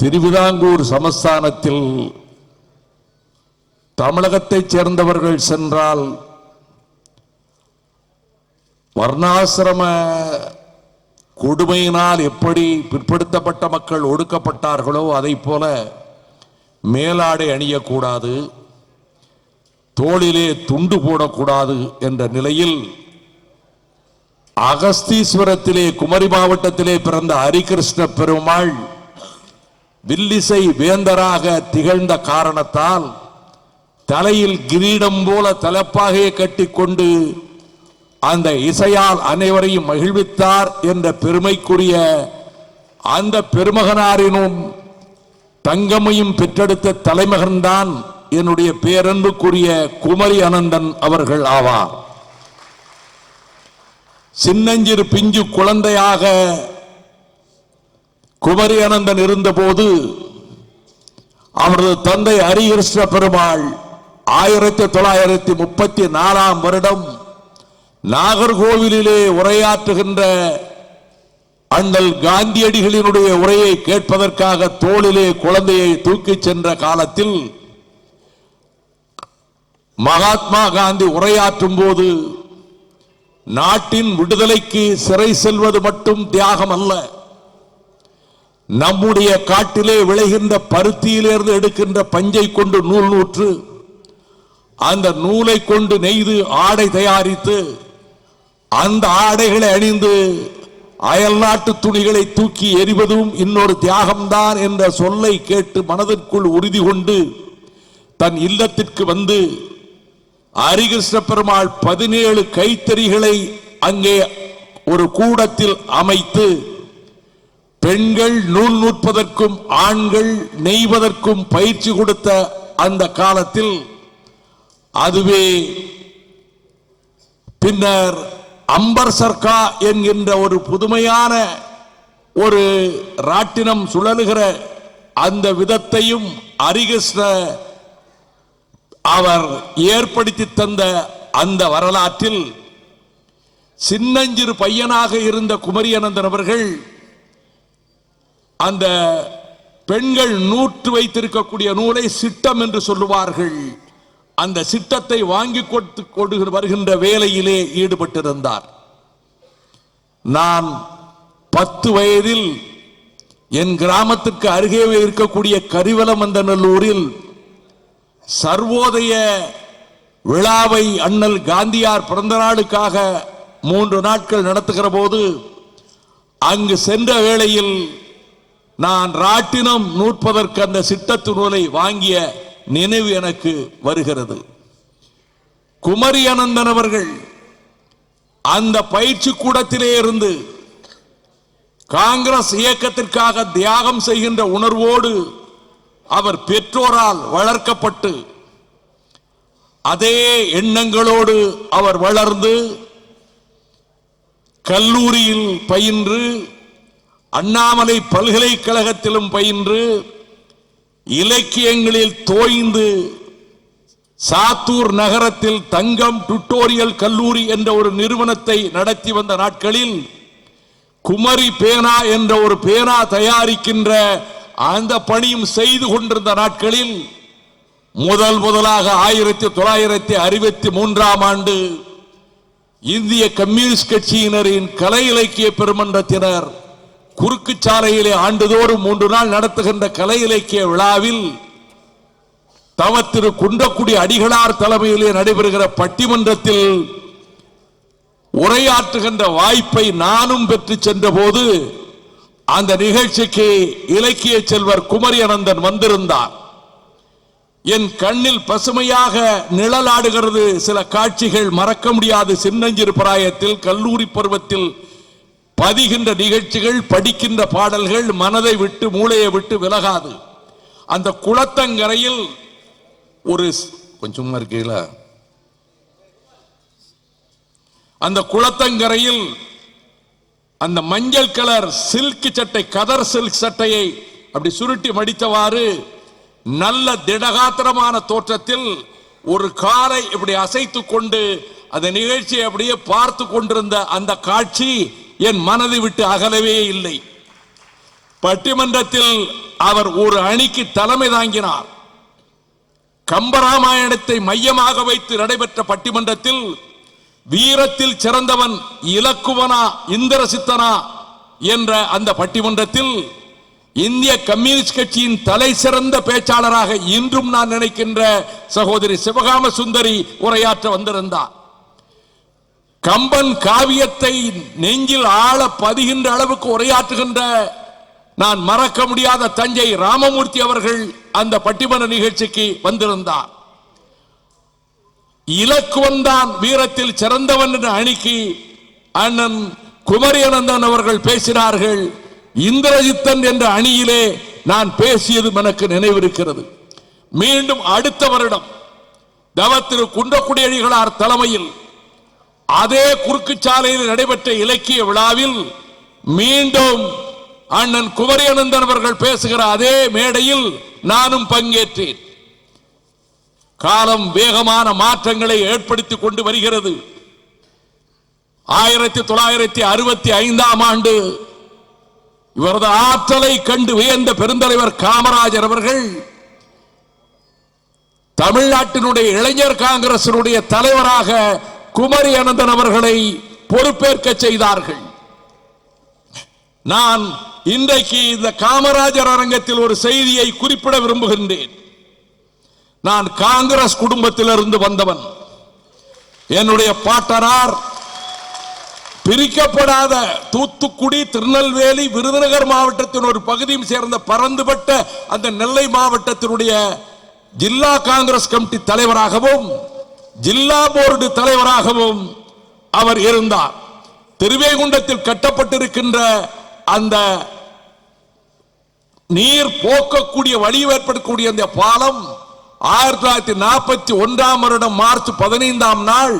திருவிதாங்கூர் சமஸ்தானத்தில் தமிழகத்தைச் சேர்ந்தவர்கள் சென்றால் வர்ணாசிரம கொடுமையினால் எப்படி பிற்படுத்தப்பட்ட மக்கள் ஒடுக்கப்பட்டார்களோ அதைப் போல மேலாடை அணியக்கூடாது தோளிலே துண்டு போடக்கூடாது என்ற நிலையில் அகஸ்தீஸ்வரத்திலே குமரி மாவட்டத்திலே பிறந்த ஹரிகிருஷ்ண பெருமாள் வில்லிசை வேந்தராக திகழ்ந்த காரணத்தால் தலையில் கிரீடம் போல தலப்பாகையை கட்டிக்கொண்டு அந்த இசையால் அனைவரையும் மகிழ்வித்தார் என்ற பெருமைக்குரிய அந்த பெருமகனாரினும் தங்கமையும் பெற்றெடுத்த தலைமகன்தான் என்னுடைய பேரன்புக்குரிய குமரி அனந்தன் அவர்கள் ஆவார். சின்னஞ்சிறு பிஞ்சு குழந்தையாக குமரி அனந்தன் இருந்தபோது அவரது தந்தை ஹரிகிருஷ்ண பெருமாள் ஆயிரத்தி தொள்ளாயிரத்தி முப்பத்தி நாலாம் வருடம் நாகர்கோவிலிலே உரையாற்றுகின்ற அண்ணல் காந்தியடிகளினுடைய உரையை கேட்பதற்காக தோளிலே குழந்தையை தூக்கிச் சென்ற காலத்தில் மகாத்மா காந்தி உரையாற்றும் போது நாட்டின் விடுதலைக்கு சிறை செல்வது மட்டும் தியாகம் அல்ல நம்முடைய காட்டிலே விளைகின்ற பருத்தியிலிருந்து எடுக்கின்ற பஞ்சை கொண்டு நூல் நூற்று அந்த நூலை கொண்டு நெய்து ஆடை தயாரித்து அந்த ஆடைகளை அணிந்து அயல் நாட்டு துணிகளை தூக்கி எறிவதும் இன்னொரு தியாகம்தான் என்ற சொல்லை கேட்டு மனதிற்குள் உறுதி கொண்டு தன் இல்லத்திற்கு வந்து ஹரிகிருஷ்ண பெருமாள் பதினேழு கைத்தறிகளை அங்கே ஒரு கூடத்தில் அமைத்து பெண்கள் நூல் நூற்பதற்கும் ஆண்கள் நெய்வதற்கும் பயிற்சி கொடுத்த அந்த காலத்தில் அதுவே பின்னர் அம்பர் சர்க்கா என்கின்ற ஒரு புதுமையான ஒரு ராட்டினம் சுழலுகிற அந்த விதத்தையும் ஹரிகிருஷ்ண அவர் ஏற்படுத்தி தந்த அந்த வரலாற்றில் சின்னஞ்சிறு பையனாக இருந்த குமரியனந்தன் அவர்கள் அந்த பெண்கள் நூற்று வைத்திருக்கக்கூடிய நூலை சிட்டம் என்று சொல்லுவார்கள். அந்த சிட்டத்தை வாங்கி கொடுத்து கொடு வருகின்ற வேலையிலே ஈடுபட்டிருந்தார். நான் பத்து வயதில் என் கிராமத்துக்கு அருகே இருக்கக்கூடிய கரிவலமந்தநல்லூரில் சர்வோதய விழாவை அண்ணல் காந்தியார் பிறந்த நாளுக்காக மூன்று நாட்கள் நடத்துகிற போது அங்கு சென்ற வேளையில் நான் ராட்டினம் நூற்பதற்கு அந்த சிட்டத்து நூலை வாங்கிய நினைவு எனக்கு வருகிறது. குமரி அனந்தன் அவர்கள் அந்த பயிற்சி கூடத்திலே இருந்து காங்கிரஸ் இயக்கத்திற்காக தியாகம் செய்கின்ற உணர்வோடு அவர் பெற்றோரால் வளர்க்கப்பட்டு அதே எண்ணங்களோடு அவர் வளர்ந்து கல்லூரியில் பயின்று அண்ணாமலை பல்கலைக்கழகத்திலும் பயின்று இலக்கியங்களில் தோய்ந்து சாத்தூர் நகரத்தில் தங்கம் டுட்டோரியல் கல்லூரி என்ற ஒரு நிறுவனத்தை நடத்தி வந்த நாட்களில் குமரி பேனா என்ற ஒரு பேனா தயாரிக்கின்ற அந்த பணியும் செய்து கொண்டிருந்த நாட்களில் முதல் முதலாக ஆயிரத்தி தொள்ளாயிரத்தி அறுபத்தி மூன்றாம் ஆண்டு இந்திய கம்யூனிஸ்ட் கட்சியினரின் கலை இலக்கிய பெருமன்றத்தினர் குறுக்கு சாலையிலே ஆண்டுதோறும் மூன்று நாள் நடத்துகின்ற கலை இலக்கிய விழாவில் தவ திரு குன்றக்குடி அடிகளார் தலைமையிலே நடைபெறுகிற பட்டிமன்றத்தில் உரையாற்றுகின்ற வாய்ப்பை நானும் பெற்று சென்ற போது அந்த நிகழ்ச்சிக்கு இலக்கிய செல்வர் குமரி அனந்தன் வந்திருந்தார். என் கண்ணில் பசுமையாக நிழலாடுகிறது சில காட்சிகள் மறக்க முடியாது சின்னஞ்சிறு பிராயத்தில் கல்லூரி பருவத்தில் பதிகின்ற நிகழ்ச்சிகள் படிக்கின்ற பாடல்கள் மனதை விட்டு மூளையை விட்டு விலகாது. அந்த குளத்தங்கரையில் ஒரு கொஞ்சமா இருக்கீங்களா? அந்த குளத்தங்கரையில் அந்த மஞ்சள் கலர் சில்க் சட்டை கதர் சில்க் சட்டையை அப்படி சுருட்டி மடித்தவாறு நல்ல திடகாத்திரமான தோற்றத்தில் ஒரு காரை இப்படி அசைத்து கொண்டு அந்த நிகழ்ச்சியை அப்படியே பார்த்து கொண்டிருந்த அந்த காட்சி என் மனதை விட்டு அகலவே இல்லை. பட்டிமன்றத்தில் அவர் ஒரு அணிக்கு தலைமை தாங்கினார். கம்பராமாயணத்தை மையமாக வைத்து நடைபெற்ற பட்டிமன்றத்தில் வீரத்தில் சிறந்தவன் இலக்குவனா இந்திரசித்தனா என்ற அந்த பட்டிமன்றத்தில் இந்திய கம்யூனிஸ்ட் கட்சியின் தலை சிறந்த பேச்சாளராக இன்றும் நான் நினைக்கின்ற சகோதரி சிவகாம சுந்தரி உரையாற்ற வந்திருந்தார். கம்பன் காவியத்தை நெஞ்சில் ஆழ பதிகின்ற அளவுக்கு உரையாற்றுகின்ற நான் மறக்க முடியாத தஞ்சை ராமமூர்த்தி அவர்கள் அந்த பட்டிமன்ற நிகழ்ச்சிக்கு வந்திருந்தார். இலக்குவன் தான் வீரத்தில் சிறந்தவன் என்ற அணிக்கு அண்ணன் குமரியனந்தன் அவர்கள் பேசினார்கள் இந்திரஜித்தன் என்ற அணியிலே நான் பேசியது எனக்கு நினைவிருக்கிறது. மீண்டும் அடுத்த வருடம் தவ திரு அடிகளார் தலைமையில் அதே குறுக்கு சாலையில் நடைபெற்ற இலக்கிய விழாவில் மீண்டும் அண்ணன் குமரியனந்தன் அவர்கள் பேசுகிற அதே மேடையில் நானும் பங்கேற்றேன். காலம் வேகமான மாற்றங்களை ஏற்படுத்திக் கொண்டு வருகிறது. ஆயிரத்தி தொள்ளாயிரத்தி அறுபத்தி ஐந்தாம் ஆண்டு இவரது ஆற்றலை கண்டு வியந்த பெருந்தலைவர் காமராஜர் அவர்கள் தமிழ்நாட்டினுடைய இளைஞர் காங்கிரசினுடைய தலைவராக குமரி அனந்தன் அவர்களை பொறுப்பேற்க செய்தார்கள். நான் இன்றைக்கு இந்த காமராஜர் அரங்கத்தில் ஒரு செய்தியை குறிப்பிட விரும்புகின்றேன். நான் காங்கிரஸ் குடும்பத்திலிருந்து வந்தவன். என்னுடைய பாட்டனார் பிரிக்கப்படாத தூத்துக்குடி திருநெல்வேலி விருதுநகர் மாவட்டத்தின் ஒரு பகுதியும் சேர்ந்த பறந்துபட்ட அந்த நெல்லை மாவட்டத்தினுடைய ஜில்லா காங்கிரஸ் கமிட்டி தலைவராகவும் ஜில்லா போர்டு தலைவராகவும் அவர் இருந்தார். திருவேகுண்டத்தில் கட்டப்பட்டிருக்கின்ற அந்த நீர் போக்கக்கூடிய வழி ஏற்படக்கூடிய அந்த பாலம் ஆயிரத்தி தொள்ளாயிரத்தி நாற்பத்தி ஒன்றாம் வருடம் மார்ச் பதினைந்தாம் நாள்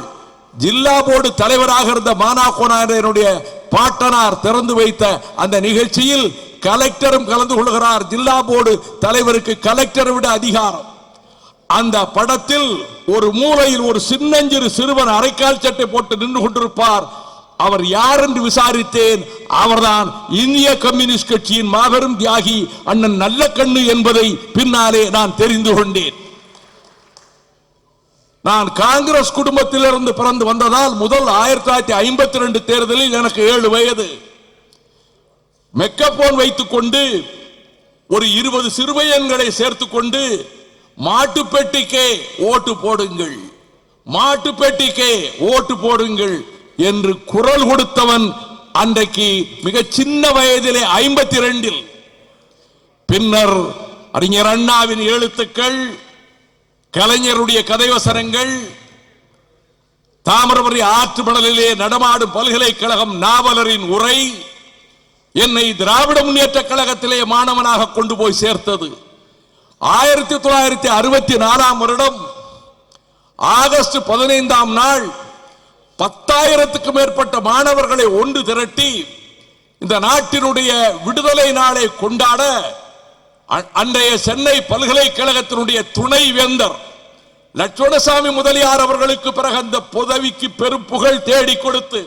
ஜில்லா போர்டு தலைவராக இருந்த மானாக்கோனாருடைய பாட்டனார் திறந்து வைத்த அந்த நிகழ்ச்சியில் கலெக்டரும் கலந்து கொள்கிறார். ஜில்லா போர்டு தலைவருக்கு கலெக்டரை விட அதிகாரம். அந்த படத்தில் ஒரு மூலையில் ஒரு சின்னஞ்சிறு சிறுவன் அரைக்கால் சட்டை போட்டு நின்று கொண்டிருப்பார். அவர் யார் என்று விசாரித்தேன்? அவர்தான் இந்திய கம்யூனிஸ்ட் கட்சியின் மாபெரும் தியாகி அண்ணன் நல்ல கண்ணு என்பதை பின்னாலே நான் தெரிந்து கொண்டேன். நான் காங்கிரஸ் குடும்பத்திலிருந்து பிறந்து வந்ததால் முதல் ஆயிரத்தி தொள்ளாயிரத்தி ஐம்பத்தி ரெண்டு தேர்தலில் எனக்கு ஏழு வயது. மெக்கப்போன் வைத்துக் கொண்டு ஒரு இருபது சிறுபையன்களை சேர்த்துக்கொண்டு மாட்டு மாட்டுப்பெட்டிக்கே ஓட்டு போடுங்கள். மாட்டுப்பெட்டிக்கே ஓட்டு போடுங்கள் என்று குரல் கொடுத்தவன் அன்றைக்கு மிக சின்ன வயதிலே ஐம்பத்தி ரெண்டில் பின்னர் அறிஞர் அண்ணாவின் எழுத்துக்கள் கலைஞருடைய கதைவசனங்கள் தாமிரபுரி ஆற்றுமணலிலே நடமாடும் பல்கலைக்கழகம் நாவலரின் உரை என்னை திராவிட முன்னேற்ற கழகத்திலே மாணவனாக கொண்டு போய் சேர்த்தது. ஆயிரத்தி தொள்ளாயிரத்தி அறுபத்தி நாலாம் வருடம் ஆகஸ்ட் பதினைந்தாம் நாள் பத்தாயிரத்துக்கு மேற்பட்ட மாணவர்களை ஒன்று திரட்டி இந்த நாட்டினுடைய விடுதலை நாளை கொண்டாட அன்றைய சென்னை பல்கலைக்கழகத்தினுடைய துணை வேந்தர் லட்சுமணசாமி முதலியார் அவர்களுக்கு பிறகு அந்த புதவிக்கு பெரும் புகழ் தேடி கொடுத்து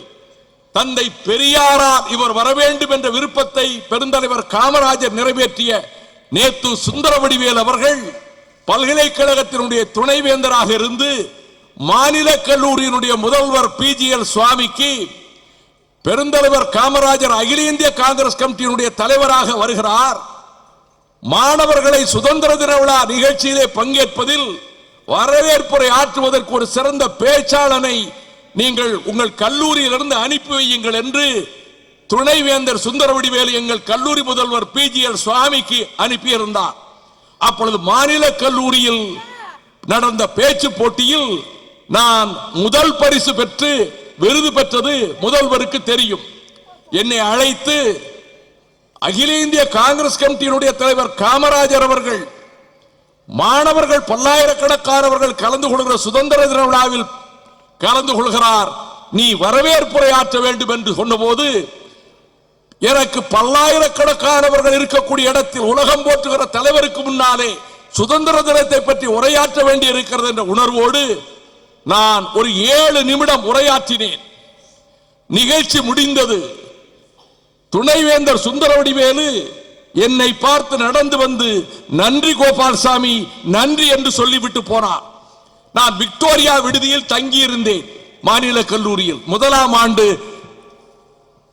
தந்தை பெரியாரார் இவர் வர வேண்டும் என்ற விருப்பத்தை பெருந்தலைவர் காமராஜர் நிறைவேற்றிய நேத்து சுந்தரவடிவேல் அவர்கள் பல்கலைக்கழகத்தினுடைய துணைவேந்தராக இருந்து மாநில கல்லூரியினுடைய முதல்வர் பிஜிஎல் சுவாமிக்கு பெருந்தலைவர் காமராஜர் அகில இந்திய காங்கிரஸ் கமிட்டியினுடைய தலைவராக வருகிறார். மாணவர்களை சுதந்திர தின விழா நிகழ்ச்சியிலே பங்கேற்பதில் வரவேற்புரை ஆற்றுவதற்கு ஒரு சிறந்த பேச்சாளனை நீங்கள் உங்கள் கல்லூரியிலிருந்து அனுப்பி வையுங்கள் என்று துணைவேந்தர் சுந்தரவடிவேலு எங்கள் கல்லூரி முதல்வர் பிஜிஎல் சுவாமிக்கு அனுப்பியிருந்தார். அப்பொழுது மாநில கல்லூரியில் நடந்த பேச்சு போட்டியில் நான் முதல் பரிசு பெற்று விருது பெற்றது முதல்வருக்கு தெரியும். என்னை அழைத்து அகில இந்திய காங்கிரஸ் கமிட்டியினுடைய தலைவர் காமராஜர் அவர்கள் மாணவர்கள் பல்லாயிரக்கணக்கானவர்கள் கலந்து கொள்கிற சுதந்திர தின விழாவில் கலந்து கொள்கிறார். நீ வரவேற்புரை ஆற்ற வேண்டும் என்று சொன்னபோது எனக்கு பல்லாயிரக்கணக்கானவர்கள் இருக்கக்கூடிய இடத்தில் உலகம் போற்றுகிற தலைவருக்கு முன்னாலே சுதந்திர தினத்தை பற்றி உரையாற்ற வேண்டி இருக்கிறது என்ற உணர்வோடு நான் ஒரு ஏழு நிமிடம் உரையாற்றினேன். நிகழ்ச்சி முடிந்தது. துணைவேந்தர் சுந்தரவடிவேலு என்னை பார்த்து நடந்து வந்து நன்றி கோபால்சாமி நன்றி என்று சொல்லிவிட்டு போனார். நான் விக்டோரியா விடுதியில் தங்கியிருந்தேன் மாநில கல்லூரியில். முதலாம் ஆண்டு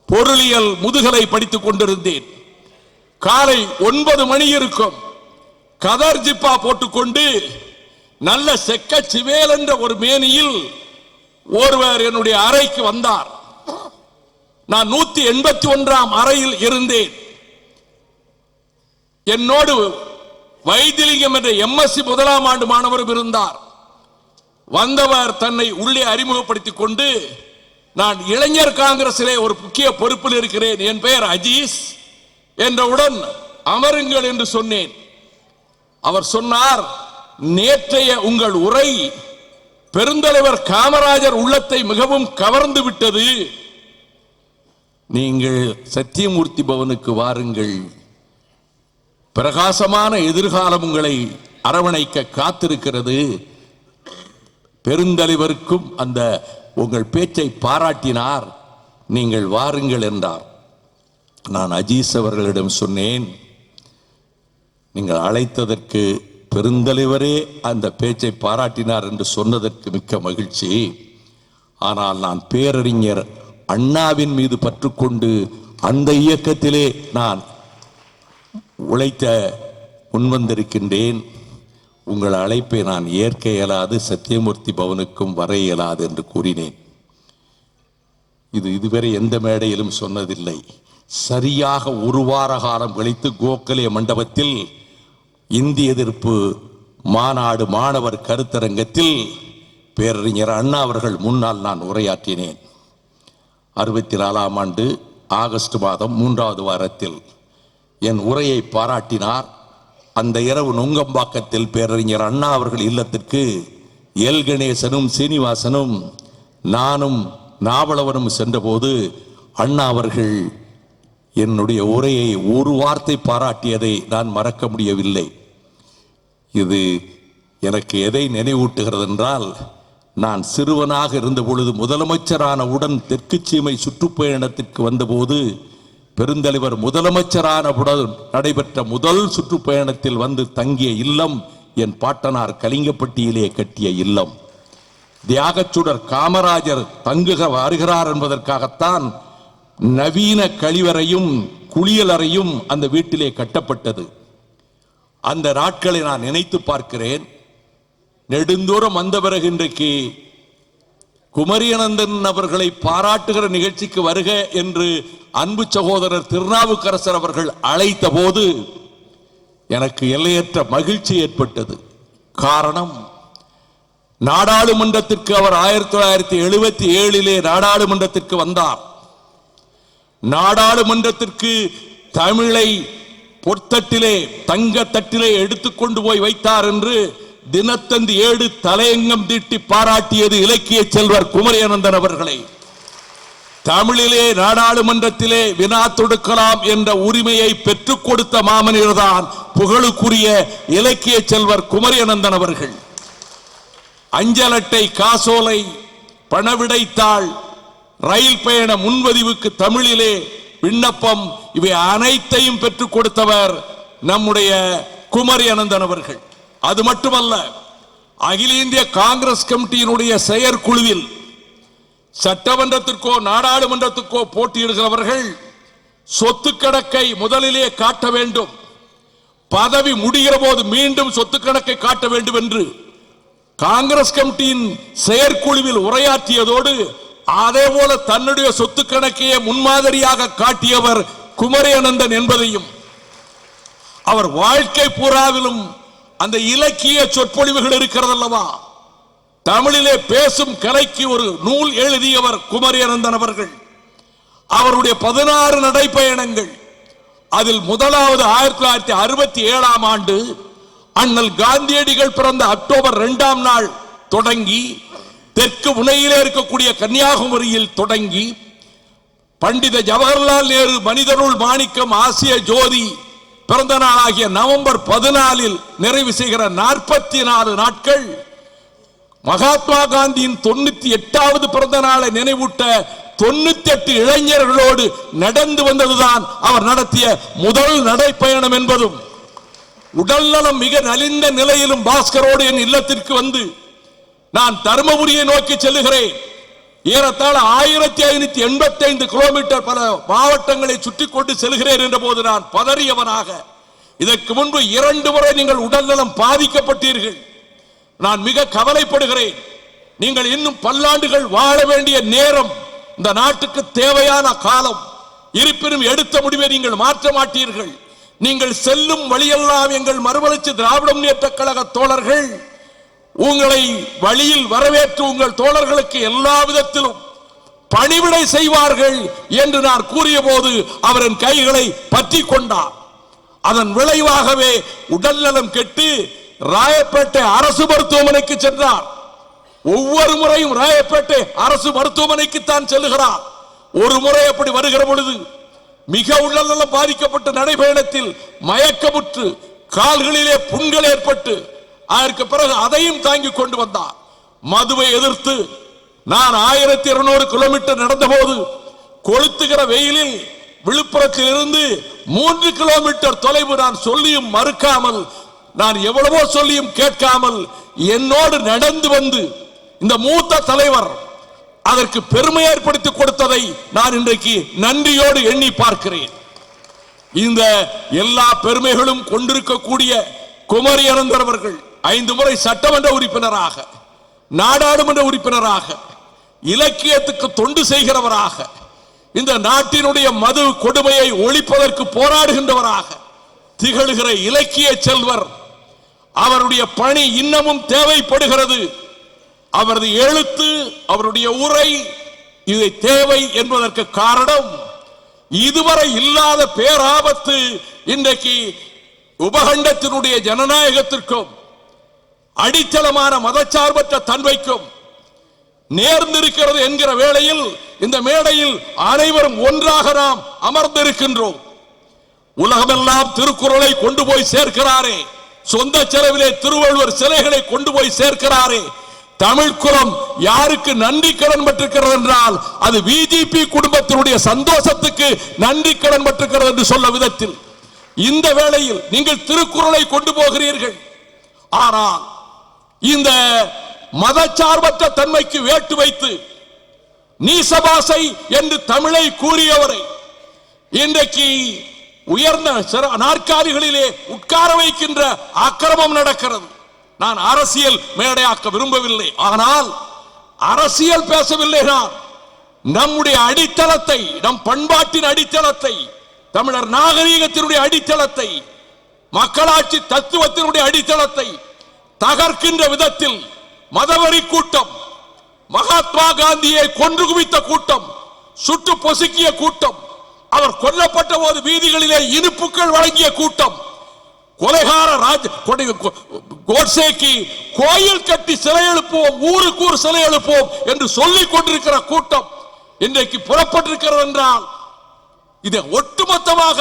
பொருளியல் முதுகலை படித்துக் கொண்டிருந்தேன். காலை ஒன்பது மணி இருக்கும். கதர் ஜிப்பா போட்டுக்கொண்டு நல்ல செக்க சிவேல் என்ற ஒரு மேனியில் ஒருவர் என்னுடைய அறைக்கு வந்தார். நான் நூத்தி எண்பத்தி ஒன்றாம் அறையில் இருந்தேன். என்னோடு வைத்திலிங்கம் என்ற எம்எஸ்சி முதலாம் ஆண்டு மாணவரும் இருந்தார். வந்தவர் தன்னை உள்ளே அறிமுகப்படுத்திக் கொண்டு நான் இளைஞர் காங்கிரசிலே ஒரு முக்கிய பொறுப்பில் இருக்கிறேன். என் பெயர் அஜீஸ் என்றவுடன் அமருங்கள் என்று சொன்னேன். அவர் சொன்னார் நேற்றைய உங்கள் உரை பெருந்தலைவர் காமராஜர் உள்ளத்தை மிகவும் கவர்ந்து விட்டது. நீங்கள் சத்தியமூர்த்தி பவனுக்கு வாருங்கள். பிரகாசமான எதிர்காலம் உங்களை அரவணைக்க காத்திருக்கிறது. பெருந்தலைவருக்கும் அந்த உங்கள் பேச்சை பாராட்டினார். நீங்கள் வாருங்கள் என்றார். நான் அஜீஸ் அவர்களிடம் சொன்னேன் நீங்கள் அழைத்ததற்கு பெருந்தலைவரே அந்த பேச்சை பாராட்டினார் என்று சொன்னதற்கு மிக்க மகிழ்ச்சி. ஆனால் நான் பேரறிஞர் அண்ணாவின் மீது பற்றுக்கொண்டு அந்த இயக்கத்திலே நான் உழைத்த முன்வந்திருக்கின்றேன். உங்கள் அழைப்பை நான் ஏற்க இயலாது சத்தியமூர்த்தி பவனுக்கும் வர இயலாது என்று கூறினேன். இது இதுவரை எந்த மேடையிலும் சொன்னதில்லை. சரியாக ஒரு வார காலம் கழித்து கோகலே மண்டபத்தில் இந்திய எதிர்ப்பு மாநாடு மாணவர் கருத்தரங்கத்தில் பேரறிஞர் அண்ணா அவர்கள் முன்னால் நான் உரையாற்றினேன். அறுபத்தி நாலாம் ஆண்டு ஆகஸ்ட் மாதம் மூன்றாவது வாரத்தில் என் உரையை பாராட்டினார் அந்த இரவு நுங்கம்பாக்கத்தில் பேரறிஞர் அண்ணா அவர்கள் இல்லத்திற்கு எல் கணேசனும் சீனிவாசனும் நானும் நாவலவனும் சென்றபோது அண்ணா அவர்கள் என்னுடைய உரையை ஒரு வார்த்தை பாராட்டியதை நான் மறக்க முடியவில்லை. இது எனக்கு எதை நினைவூட்டுகிறது என்றால் நான் சிறுவனாக இருந்த பொழுது முதலமைச்சரானவுடன் தெற்கு சீமை சுற்றுப்பயணத்திற்கு வந்தபோது பெருந்தலைவர் முதலமைச்சரானவுடன் நடைபெற்ற முதல் சுற்றுப்பயணத்தில் வந்து தங்கிய இல்லம் என் பாட்டனார் கலிங்கப்பட்டியிலே கட்டிய இல்லம். தியாகச்சுடர் காமராஜர் தங்குக வருகிறார் என்பதற்காகத்தான் நவீன கழிவறையும் குளியலறையும் அந்த வீட்டிலே கட்டப்பட்டது. அந்த நாட்களை நான் நினைத்து பார்க்கிறேன். நெடுந்தூரம் வந்த பிறகு இன்றைக்கு குமரியனந்தன் அவர்களை பாராட்டுகிற நிகழ்ச்சிக்கு வருக என்று அன்பு சகோதரர் திருநாவுக்கரசர் அவர்கள் அழைத்த போது எனக்கு எல்லையற்ற மகிழ்ச்சி ஏற்பட்டது. காரணம் நாடாளுமன்றத்திற்கு அவர் ஆயிரத்தி தொள்ளாயிரத்தி எழுபத்தி ஏழிலே நாடாளுமன்றத்திற்கு வந்தார். நாடாளுமன்றத்திற்கு தமிழை பொற்தட்டிலே தங்க தட்டிலே எடுத்துக்கொண்டு போய் வைத்தார் என்று தினத்தந்தி ஏடு தலையங்கம் தீட்டி பாராட்டியது இலக்கிய செல்வர் குமரியானந்தன் அவர்களை. தமிழிலே நாடாளுமன்றத்திலே வினா தொடுக்கலாம் என்ற உரிமையை பெற்றுக் கொடுத்த மாமனிதர்தான் புகழுக்குரிய இலக்கிய செல்வர் குமரியானந்தன் அவர்கள். அஞ்சல் அட்டை காசோலை பணவிடைத்தாள் ரயில் பயண முன்பதிவுக்கு தமிழிலே விண்ணப்பம் இவை அனைத்தையும் பெற்றுக் கொடுத்தவர் நம்முடைய குமரி அனந்தன் அவர்கள். அது மட்டுமல்ல அகில இந்திய காங்கிரஸ் கமிட்டியினுடைய செயற்குழுவில் சட்டமன்றத்திற்கோ நாடாளுமன்றத்துக்கோ போட்டியிடுகிறவர்கள் சொத்து கணக்கை முதலிலே காட்ட வேண்டும். பதவி முடிகிற போது மீண்டும் சொத்து கணக்கை காட்ட வேண்டும் என்று காங்கிரஸ் கமிட்டியின் செயற்குழுவில் உரையாற்றியதோடு அதே போல தன்னுடைய சொத்து கணக்கையே முன்மாதிரியாக காட்டியவர் குமரி அனந்தன் என்பதையும் அவர் வாழ்க்கை பூராவிலும் அந்த இலக்கிய சொற்பொழிவுகள் இருக்கிறதல்லவா? தமிழிலே பேசும் கலைக்கு ஒரு நூல் எழுதியவர் குமரியனந்தன் அவர்கள். அவருடைய பதினாறு நடைப்பயணங்கள். அதில் முதலாவது ஆயிரத்தி தொள்ளாயிரத்தி அறுபத்தி ஏழாம் ஆண்டு அண்ணல் காந்தியடிகள் பிறந்த அக்டோபர் இரண்டாம் நாள் தொடங்கி தெற்கு முனையிலே இருக்கக்கூடிய கன்னியாகுமரியில் தொடங்கி பண்டித ஜவஹர்லால் நேரு மனிதருள் மாணிக்கம் ஆசிய ஜோதி பிறந்த நாளாகிய நவம்பர் பதினாலில் நிறைவு செய்கிற நாற்பத்தி நாலு நாட்கள் மகாத்மா காந்தியின் தொண்ணூத்தி எட்டாவது பிறந்த நாளை நினைவூட்ட தொண்ணூத்தி எட்டு இளைஞர்களோடு நடந்து வந்ததுதான் அவர் நடத்திய முதல் நடைப்பயணம் என்பதும் உடல்நலம் மிக நலிந்த நிலையிலும் பாஸ்கரோடு என் இல்லத்திற்கு வந்து நான் தருமபுரியை நோக்கி செல்லுகிறேன். ஏறத்தாழ ஆயிரத்தி ஐநூத்தி எண்பத்தி ஐந்து கிலோமீட்டர் பல மாவட்டங்களை சுற்றி கொண்டு செல்கிறேன் என்ற போது நான் பதறியவனாக. இதற்கு முன்பு இரண்டு முறை நீங்கள் உடல்நலம் பாதிக்கப்பட்டீர்கள். நான் மிக கவலைப்படுகிறேன். நீங்கள் இன்னும் பல்லாண்டுகள் வாழ வேண்டிய நேரம் இந்த நாட்டுக்கு தேவையான காலம். இருப்பினும் எடுத்த முடிவை நீங்கள் மாற்ற மாட்டீர்கள். நீங்கள் செல்லும் வழியெல்லாம் எங்கள் மறுமலர்ச்சி திராவிட முன்னேற்ற கழக தோழர்கள் உங்களை வழியில் வரவேற்று உங்கள் தோழர்களுக்கு எல்லா விதத்திலும் பணிவிடை செய்வார்கள் என்று நான் கூறிய போது அவரின் கைகளை பற்றி கொண்டார். அதன் விளைவாகவே உடல்நலம் கெட்டு ராயப்பேட்டை அரசு மருத்துவமனைக்கு சென்றார். ஒவ்வொரு முறையும் ராயப்பேட்டை அரசு மருத்துவமனைக்கு தான் செல்லுகிறார். ஒரு முறை அப்படி வருகிற பொழுது மிக உடல்நலம் பாதிக்கப்பட்ட நடைபயணத்தில் மயக்கமுற்று கால்களிலே புண்கள் ஏற்பட்டு அதற்கு பிறகு அதையும் தாங்கி கொண்டு வந்தார். மதுவை எதிர்த்து நான் ஆயிரத்தி இருநூறு கிலோமீட்டர் நடந்தபோது கொளுத்துகிற வெயிலில் விழுப்புரத்தில் இருந்து மூன்று கிலோமீட்டர் தொலைவு நான் சொல்லியும் மறுக்காமல் நான் எவ்வளவோ சொல்லியும் கேட்காமல் என்னோடு நடந்து வந்து இந்த மூத்த தலைவர் அதற்கு பெருமை ஏற்படுத்தி கொடுத்ததை நான் இன்றைக்கு நன்றியோடு எண்ணி பார்க்கிறேன். இந்த எல்லா பெருமைகளும் கொண்டிருக்கக்கூடிய குமரி அவர்கள் ஐந்து முறை சட்டமன்ற உறுப்பினராக நாடாளுமன்ற உறுப்பினராக இலக்கியத்துக்கு தொண்டு செய்கிறவராக இந்த நாட்டினுடைய மது கொடுமையை ஒழிப்பதற்கு போராடுகின்றவராக திகழ்கிற இலக்கிய செல்வர் அவருடைய பணி இன்னமும் தேவைப்படுகிறது. அவரது எழுத்து அவருடைய உரை இதை தேவை என்பதற்கு காரணம் இதுவரை இல்லாத பேராபத்து இன்றைக்கு உபகண்டத்தினுடைய ஜனநாயகத்திற்கும் அடித்தளமான மதச்சார்பற்ற தன்மைக்கும் நேர்ந்திருக்கிறது என்கிற வேளையில் இந்த மேடையில் அனைவரும் ஒன்றாக நாம் அமர்ந்திருக்கின்றோம். உலகமெல்லாம் திருக்குறளை கொண்டு போய் சேர்க்கிறாரே. சொந்த செலவிலே திருவள்ளுவர் சிலைகளை கொண்டு போய் சேர்க்கிறாரே. தமிழ்குலம் யாருக்கு நன்றி கடன் பட்டிருக்கிறது என்றால் அது பிஜேபி குடும்பத்தினுடைய சந்தோஷத்துக்கு நன்றி கடன் பட்டிருக்கிறது என்று சொல்ல விதத்தில். இந்த வேளையில் நீங்கள் திருக்குறளை கொண்டு போகிறீர்கள். ஆனால் இந்த மதச்சார்பற்ற தன்மைக்கு வேட்டு வைத்து நீசபாசை என்று தமிழை கூறியவரை இன்றைக்கு உயர்ந்த நாற்காலிகளிலே உட்கார வைக்கின்ற அக்கிரமம் நடக்கிறது. நான் அரசியல் மேடையாக்க விரும்பவில்லை. ஆனால் அரசியல் பேசவில்லை நான். நம்முடைய அடித்தளத்தை நம் பண்பாட்டின் அடித்தளத்தை தமிழர் நாகரீகத்தினுடைய அடித்தளத்தை மக்களாட்சி தத்துவத்தினுடைய அடித்தளத்தை தகர்க்கின்ற விதத்தில் மதவரி கூட்டம் மகாத்மா காந்தியை கொன்று குவித்த கூட்டம் சுட்டு பொசுக்கிய கூட்டம் அவர் கொல்லப்பட்ட போது வீதிகளிலே இனிப்புகள் வழங்கிய கூட்டம் கொலைகார ராஜ் கோ- கோட்சேக்கு கோயில் கட்டி சிலை எழுப்புவோம் ஊருக்கு ஊர் சிலை எழுப்புவோம் என்று சொல்லிக் கொண்டிருக்கிற கூட்டம் இன்றைக்கு புறப்பட்டிருக்கிறது என்றால் இதை ஒட்டுமொத்தமாக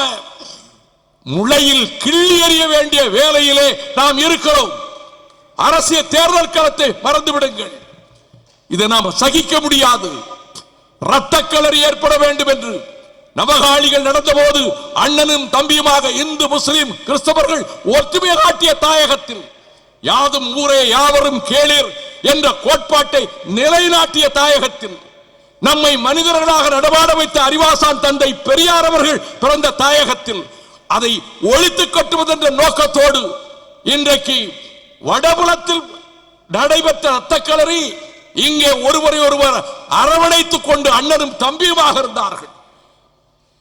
முளையில் கிள்ளி எறிய வேண்டிய வேலையிலே நாம் இருக்கிறோம். அரசியல் தேர்தல் களத்தை மறந்து விடுங்கள் இதை நாம் சகிக்க முடியாது. ரத்தக்களறி ஏற்பட வேண்டும் என்று நவகாளிகள் நடந்தபோது அண்ணனும் தம்பியுமாக இந்து முஸ்லிம் கிறிஸ்தவர்கள் ஒற்றுமை காட்டிய தாயகத்தில் யாதும் ஊரே யாவரும் கேளீர் என்ற கோட்பாட்டை நிலைநாட்டிய தாயகத்தில் நம்மை மனிதர்களாக நடமாட வைத்த அறிவாசான் தந்தை பெரியார் அவர்கள் பிறந்த தாயகத்தில் அதை ஒழித்து கட்டுவதென்ற நோக்கத்தோடு இன்றைக்கு வடபுலத்தில் நடைபெற்ற ரத்தக்களறி இங்கே ஒருவரை ஒருவர் அரவணைத்துக் கொண்டு அண்ணனும் தம்பியுமாக இருந்தார்கள்.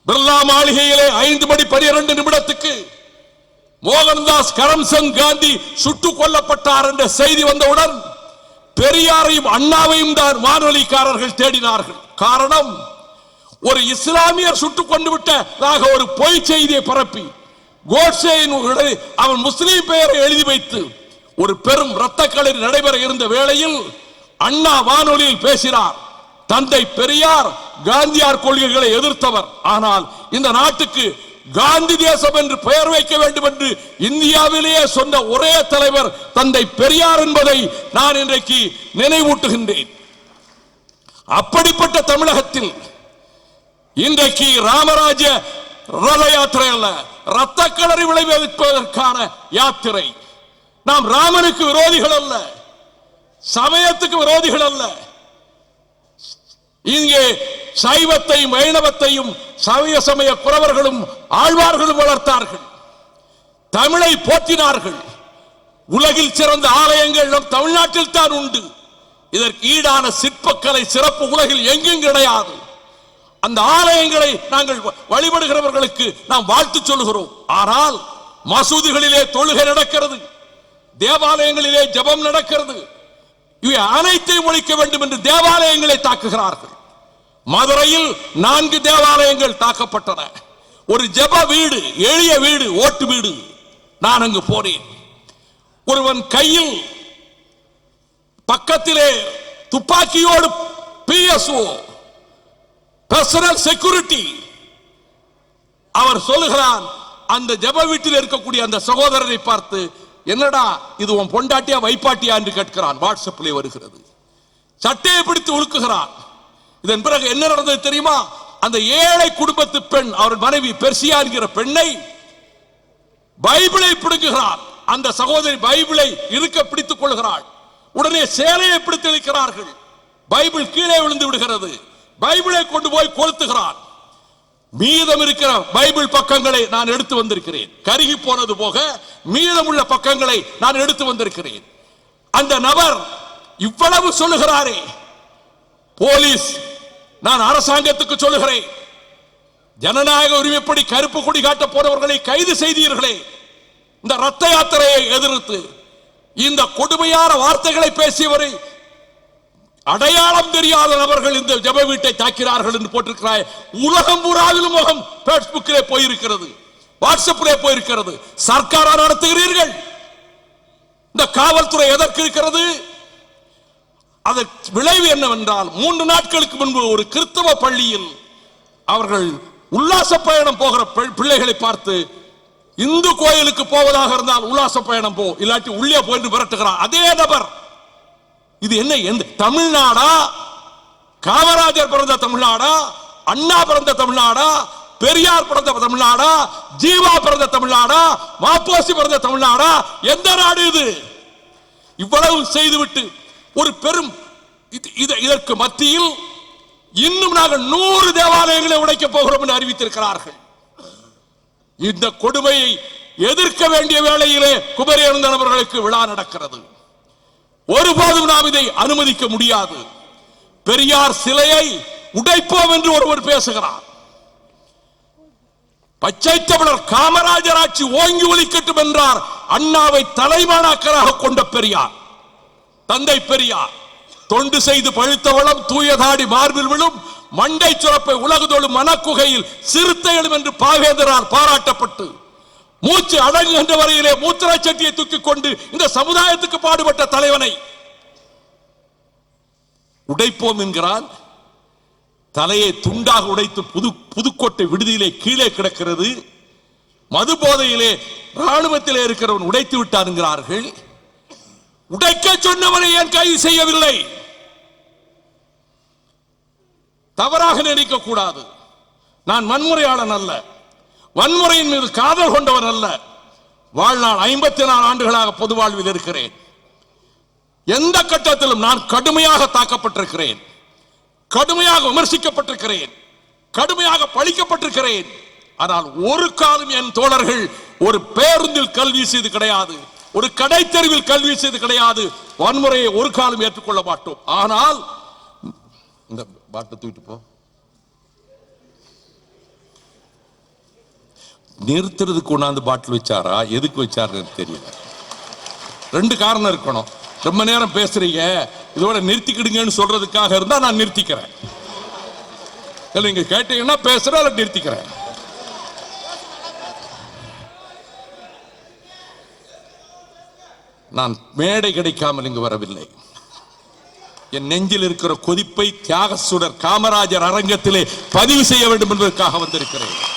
பிர்லா மாளிகையிலே ஐந்து மணி பனிரெண்டு நிமிடத்துக்கு மோகன்தாஸ் கரம்சந்த் காந்தி சுட்டுக் கொல்லப்பட்டார் என்ற செய்தி வந்தவுடன் பெரியாரையும் அண்ணாவையும் தான் வானொலிக்காரர்கள் தேடினார்கள். காரணம் ஒரு இஸ்லாமியர் சுட்டுக் கொண்டு விட்டதாக ஒரு பொய் செய்தியை பரப்பி கோட்சேயின் அவன் முஸ்லீம் பெயரை எழுதி வைத்து ஒரு பெரும் இரத்தக்களறி நடைபெற இருந்த வேளையில் அண்ணா வானொலியில் பேசினார். தந்தை பெரியார் காந்தியார் கொள்கைகளை எதிர்த்தவர். ஆனால் இந்த நாட்டுக்கு காந்தி தேசம் என்று பெயர் வைக்க வேண்டும் என்று இந்தியாவிலேயே சொன்ன ஒரே தலைவர் தந்தை பெரியார் என்பதை நான் இன்றைக்கு நினைவூட்டுகின்றேன். அப்படிப்பட்ட தமிழகத்தில் இன்றைக்கு ராமராஜ ரத யாத்திரை அல்ல ரத்த களரி விளைவிப்பதற்கான யாத்திரை. நாம் ராமனுக்கு விரோதிகள் அல்ல. சமயத்துக்கு விரோதிகள் அல்ல. இங்கே சைவத்தையும் வைணவத்தையும் சமய சமய குறவர்களும் ஆழ்வார்களும் வளர்த்தார்கள். தமிழை போற்றினார்கள். உலகில் சிறந்த ஆலயங்கள் நம் தமிழ்நாட்டில் தான் உண்டு. இதற்கு ஈடான சிற்பக்கலை சிறப்பு உலகில் எங்கும் கிடையாது. அந்த ஆலயங்களை நாங்கள் வ- வழிபடுகிறவர்களுக்கு நாம் வாழ்த்து சொல்லுகிறோம். ஆனால் மசூதிகளிலே தொழுகை நடக்கிறது. தேவாலயங்களிலே ஜெபம் நடக்கிறது. இவை அனைத்தையும் ஒழிக்க வேண்டும் என்று தேவாலயங்களை தாக்குகிறார்கள். மதுரையில் நான்கு தேவாலயங்கள் தாக்கப்பட்டன. ஒரு ஜெப வீடு எளிய வீடு ஓட்டு வீடு. நான் அங்கு போனேன். ஒருவன் கையில் பக்கத்திலே துப்பாக்கியோடு பிஎஸ்ஓ பர்சனல் செக்யூரிட்டி அவர் சொல்லுகிறான் அந்த ஜெப வீட்டில் இருக்கக்கூடிய அந்த சகோதரரை பார்த்து என்னடா இது உன் பொண்டாட்டியா வைப்பாட்டியா என்று கேட்கிறான். வாட்ஸ்அப்பிலே வருகிறது. சட்டையை பிடித்து உழுக்குகிறான். இதன் பிறகு என்ன நடந்தது தெரியுமா? அந்த ஏழை குடும்பத்து பெண் அவர் மனைவி பெர்சியா என்கிற பெண்ணை பைபிளை பிடுங்குகிறார். அந்த சகோதரி பைபிளை இருக்க பிடித்துக் கொள்கிறாள். உடனே சேலையை பிடித்து இழுக்கிறார்கள். பைபிள் கீழே விழுந்து விடுகிறது. பைபிளை கொண்டு போய் கொளுத்துகிறான் மீதம் இருக்கிற பைபிள் பக்கங்களை நான் எடுத்து வந்திருக்கிறேன். கருகி போனது போக மீதமுள்ள பக்கங்களை நான் எடுத்து வந்திருக்கிறேன். அந்த நபர் இவ்வளவு சொல்லுகிறாரே. போலீஸ் நான் அரசாங்கத்துக்கு சொல்லுகிறேன். ஜனநாயக உரிமைப்படி கருப்பு கொடி காட்ட போனவர்களை கைது செய்தீர்களே. இந்த ரத்த யாத்திரையை எதிர்த்து இந்த கொடுமையான வார்த்தைகளை பேசியவரை அடையாளம் தெரியாத நபர்கள் இந்த ஜெப வீட்டை தாக்கிறார்கள் என்று போட்டிருக்கிறாய். உலகம் பூராவிலும் முகம் பேஸ்புக்கிலே போயிருக்கிறது. வாட்ஸ்அப்பிலே போயிருக்கிறது. சர்க்காரா நடத்துகிறீர்கள்? இந்த காவல்துறை எதற்கு இருக்கிறது? அதன் விளைவு என்னவென்றால் மூன்று நாட்களுக்கு முன்பு ஒரு கிறிஸ்தவ பள்ளியில் அவர்கள் உல்லாச பயணம் போகிற பிள்ளைகளை பார்த்து இந்து கோயிலுக்கு போவதாக இருந்தால் உல்லாச பயணம் போ இல்லாட்டி உள்ளே போய் விரட்டுகிறார். அதே நபர் இது என்ன எந்த தமிழ்நாடா? காமராஜர் பிறந்த தமிழ்நாடா? அண்ணா பிறந்த தமிழ்நாடா? பெரியார் பிறந்த தமிழ்நாடா? ஜீவா பிறந்த தமிழ்நாடா? மாப்போசி பிறந்த தமிழ்நாடா? எந்த நாடு இது? இவ்வளவு செய்துவிட்டு ஒரு பெரும் இது- இதற்கு மத்தியில் இன்னும் நாங்கள் நூறு தேவாலயங்களை உடைக்கப் போகிறோம் என்று அறிவித்திருக்கிறார்கள். இந்த கொடுமையை எதிர்க்க வேண்டிய வேளையிலே குமரி அருந்தனவர்களுக்கு விழா நடக்கிறது. ஒருபோதும் நாம் இதை அனுமதிக்க முடியாது. பெரியார் சிலையை உடைப்போம் என்று ஒருவர் பேசுகிறார். பச்சை தமிழர் காமராஜர் ஆட்சி ஓங்கி ஒலிக்கட்டும் என்றார் அண்ணாவை தலைமானாக்கராக கொண்ட பெரியார். தந்தை பெரியார் தொண்டு செய்து பழுத்தவளம் தூயதாடி மார்பில் விழும் மண்டை சுரப்பை உலகுதொழும் மனக்குகையில் சிறுத்தைகளும் என்று பாவேந்தரால் பாராட்டப்பட்டு மூச்சு அடங்குகின்ற வரையிலே மூத்திரச் சட்டியை தூக்கிக் கொண்டு இந்த சமுதாயத்துக்கு பாடுபட்ட தலைவனை உடைப்போம் என்கிறான். தலையை துண்டாக உடைத்து புது புதுக்கோட்டை விடுதியிலே கீழே கிடக்கிறது. மது போதையிலே ராணுவத்திலே இருக்கிறவன் உடைத்து விட்டார் என்கிறார்கள். உடைக்க சொன்னவனை ஏன் கைது செய்யவில்லை? தவறாக நினைக்க கூடாது நான் வன்முறையாளன் அல்ல. வன்முறையின் மீது காதல் கொண்டவர் அல்ல. வாழ்நாள் ஐம்பத்தி நாலு ஆண்டுகளாக பொது வாழ்வில் இருக்கிறேன். எந்த கட்டத்திலும் நான் கடுமையாக தாக்கப்பட்டிருக்கிறேன். கடுமையாக விமர்சிக்கப்பட்டிருக்கிறேன். கடுமையாக பழிக்கப்பட்டிருக்கிறேன். ஆனால் ஒரு காலம் என் தோழர்கள் ஒரு பேருந்தில் கல்வி செய்து கிடையாது. ஒரு கடை தெருவில் கல்வி செய்து கிடையாது. வன்முறையை ஒரு காலம் ஏற்றுக்கொள்ள மாட்டோம். ஆனால் இந்த பாட்டை தூக்கிட்டு போ. நிறுத்துறதுக்கு கொண்டாந்து பாட்டில் வச்சாரா? எதுக்கு வச்சாருன்னு தெரியல. ரெண்டு காரணம் இருக்கணும். ரொம்ப நேரம் பேசுறீங்க. இதோட நிறுத்திக்கிடுங்கன்னு சொல்றதுக்காக இருந்தா நான் நிறுத்திக்கிறேன். இல்லை நீங்க கேட்டீங்கன்னா பேசுறேன் அதை நிறுத்திக்கிறேன். நான் மேடை கிடைக்காமல் இங்கு வரவில்லை. என் நெஞ்சில் இருக்கிற கொதிப்பை தியாக சுடர் காமராஜர் அரங்கத்திலே பதிவு செய்ய வேண்டும் என்பதற்காக வந்திருக்கிறேன்.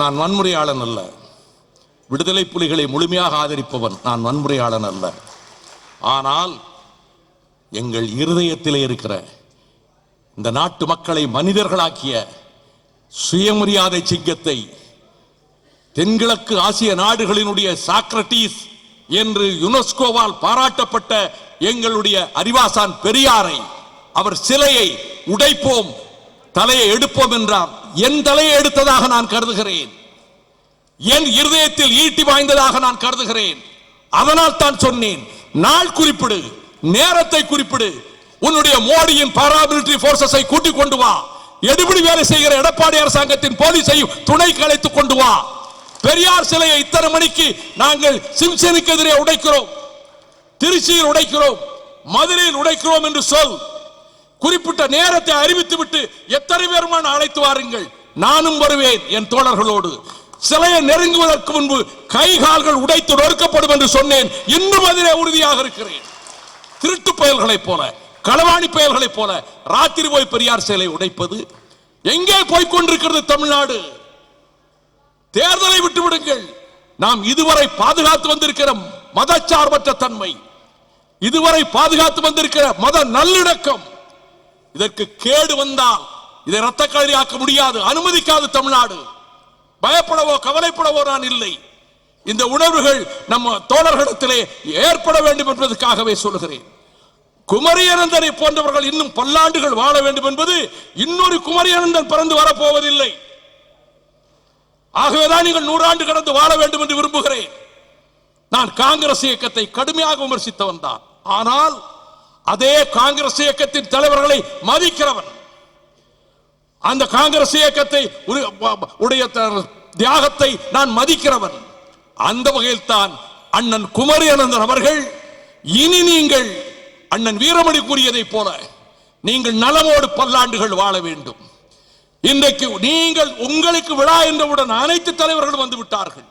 நான் வன்முறையாளன் அல்ல. விடுதலை புலிகளை முழுமையாக ஆதரிப்பவன் நான் வன்முறையாளன் அல்ல. ஆனால் எங்கள் இருதயத்திலே இருக்கிற இந்த நாட்டு மக்களை மனிதர்களாக்கிய சுயமரியாதை சிங்கத்தை தென்கிழக்கு ஆசிய நாடுகளினுடைய சாக்ரட்டீஸ் என்று யுனெஸ்கோவால் பாராட்டப்பட்ட எங்களுடைய அறிவாசான் பெரியாரை அவர் சிலையை உடைப்போம். தலையை எடுப்போம் என்றார். என் தலையை எடுத்ததாக நான் கருதுகிறேன். என் இருதயத்தில் ஈட்டி வாய்ந்ததாக நான் கருதுகிறேன். அதனால் தான் சொன்னேன் நாள் குறிப்பிடு நேரத்தை குறிப்பிடு. உன்னுடைய மோடியின் பாராமிலிட்டரி போர்சஸை கூட்டிக் கொண்டு வா. எடுபடி வேலை செய்கிற எடப்பாடி அரசாங்கத்தின் போலீஸையும் துணை கலைத்துக் கொண்டு வா. பெரியார் சிலையை இத்தனை மணிக்கு நாங்கள் சிம்சனுக்கு எதிரே உடைக்கிறோம். திருச்சியில் உடைக்கிறோம். மதுரையில் உடைக்கிறோம் என்று சொல். குறிப்பிட்ட நேரத்தை அறிவித்து விட்டு எத்தனை பேருமான அழைத்து வாருங்கள். நானும் வருவேன் என் தோழர்களோடு. சிலையை நெருங்குவதற்கு முன்பு கை கால்கள் உடைத்து நொறுக்கப்படும் என்று சொன்னேன். இன்னும் அதிலே உறுதியாக இருக்கிறேன். திருட்டு பயல்களைப் போல களவாணி பயல்களைப் போல ராத்திரி போய் பெரியார் சிலை உடைப்பது எங்கே போய் கொண்டிருக்கிறது தமிழ்நாடு? தேர்தலை விட்டுவிடுங்கள் நாம் இதுவரை பாதுகாத்து வந்திருக்கிற மதச்சார்பற்ற தன்மை. இதுவரை பாதுகாத்து வந்திருக்கிற மத நல்லிணக்கம். இதற்கு கேடு வந்தால் இதை ரத்த களரியாக்க முடியாது அனுமதிக்காது தமிழ்நாடு. பயப்படவோ கவலைப்படவோ நான் இல்லை. இந்த உணர்வுகள் நம்ம தோழர்களிடத்திலே ஏற்பட வேண்டும் என்பதற்காகவே சொல்கிறேன் குமரியனந்தனை போன்றவர்கள் இன்னும் பல்லாண்டுகள் வாழ வேண்டும் என்பது இன்னொரு குமரியனந்தன் பிறந்து வரப்போவதில்லை. ஆகவேதான் நீங்கள் நூறாண்டு கடந்து வாழ வேண்டும் என்று விரும்புகிறேன். நான் காங்கிரஸ் இயக்கத்தை கடுமையாக விமர்சித்தவன் தான். ஆனால் அதே காங்கிரஸ் இயக்கத்தின் தலைவர்களை மதிக்கிறவன் அந்த காங்கிரஸ் இயக்கத்தை உடைய தியாகத்தை நான் மதிக்கிறவன் அந்த வகையில் தான் அண்ணன் குமரி அனந்தன் அவர்கள் இனி நீங்கள் அண்ணன் வீரமணி கூறியதை போல நீங்கள் நலமோடு பல்லாண்டுகள் வாழ வேண்டும். இன்றைக்கு நீங்கள் உங்களுக்கு விழா என்றவுடன் அனைத்து தலைவர்களும் வந்து விட்டார்கள்.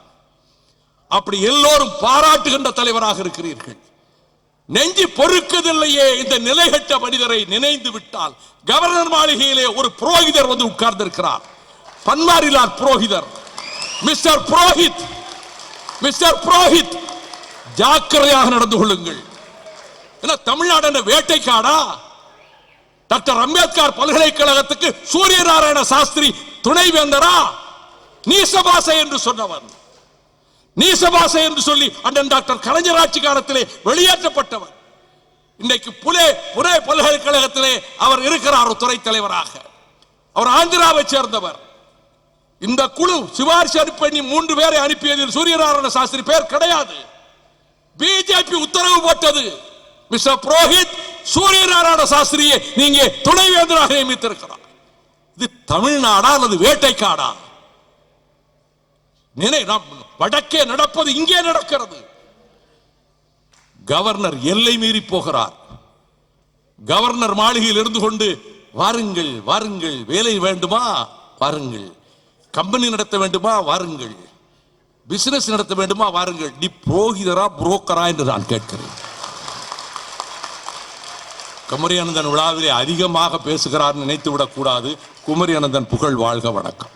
அப்படி எல்லோரும் பாராட்டுகின்ற தலைவராக இருக்கிறீர்கள். நெஞ்சு பொறுக்கதில்லையே இந்த நிலைகட்ட மனிதரை நினைந்து விட்டால் கவர்னர் மாளிகையிலே ஒரு புரோகிதர் வந்து உட்கார்ந்திருக்கிறார். பன்வாரிலால் புரோகிதர். மிஸ்டர் புரோஹித். மிஸ்டர் புரோஹித் ஜாக்கிரதையாக நடந்து கொள்ளுங்கள். என்ன தமிழ்நாடு என்ன வேட்டைக்காடா? டாக்டர் அம்பேத்கர் பல்கலைக்கழகத்துக்கு சூரிய நாராயண சாஸ்திரி துணைவேந்தரா? நீசபாசை என்று சொன்னவன். நீசபாசை என்று சொல்லி அண்ணன் டாக்டர் கலைஞர் ஆட்சி காலத்திலே வெளியேற்றப்பட்டவர். இன்னைக்கு புலே புலே பல்கலைக்கழகத்திலே அவர் இருக்கிறார் துறை தலைவராக. அவர் ஆந்திராவை சேர்ந்தவர். இந்த குழு சிபாரிசு அனுப்பி மூன்று பேரை அனுப்பியதில் சூரியநாராயண சாஸ்திரி பேர் கிடையாது. பிஜேபி உத்தரவு போட்டது. மிஸ்டர் புரோஹித் சூரியநாராயண சாஸ்திரியை நீங்க துணைவேந்தராக நியமித்திருக்கிறார். இது தமிழ்நாடா அல்லது வேட்டைக்காடா? நினை வடக்கே நடப்பது இங்கே நடக்கிறது. கவர்னர் எல்லை மீறி போகிறார். கவர்னர் மாளிகையில் இருந்து கொண்டு வாருங்கள் வாருங்கள் வேலை வேண்டுமா? வாருங்கள். கம்பெனி நடத்த வேண்டுமா? வாருங்கள். பிசினஸ் நடத்த வேண்டுமா? வாருங்கள். நீ புரோகிதரா புரோக்கரா? என்று நான் கேட்கிறேன். குமரி அனந்தன் விழாவிலே அதிகமாக பேசுகிறார் நினைத்து விடக்கூடாது குமரி அனந்தன் புகழ் வாழ்க வணக்கம்.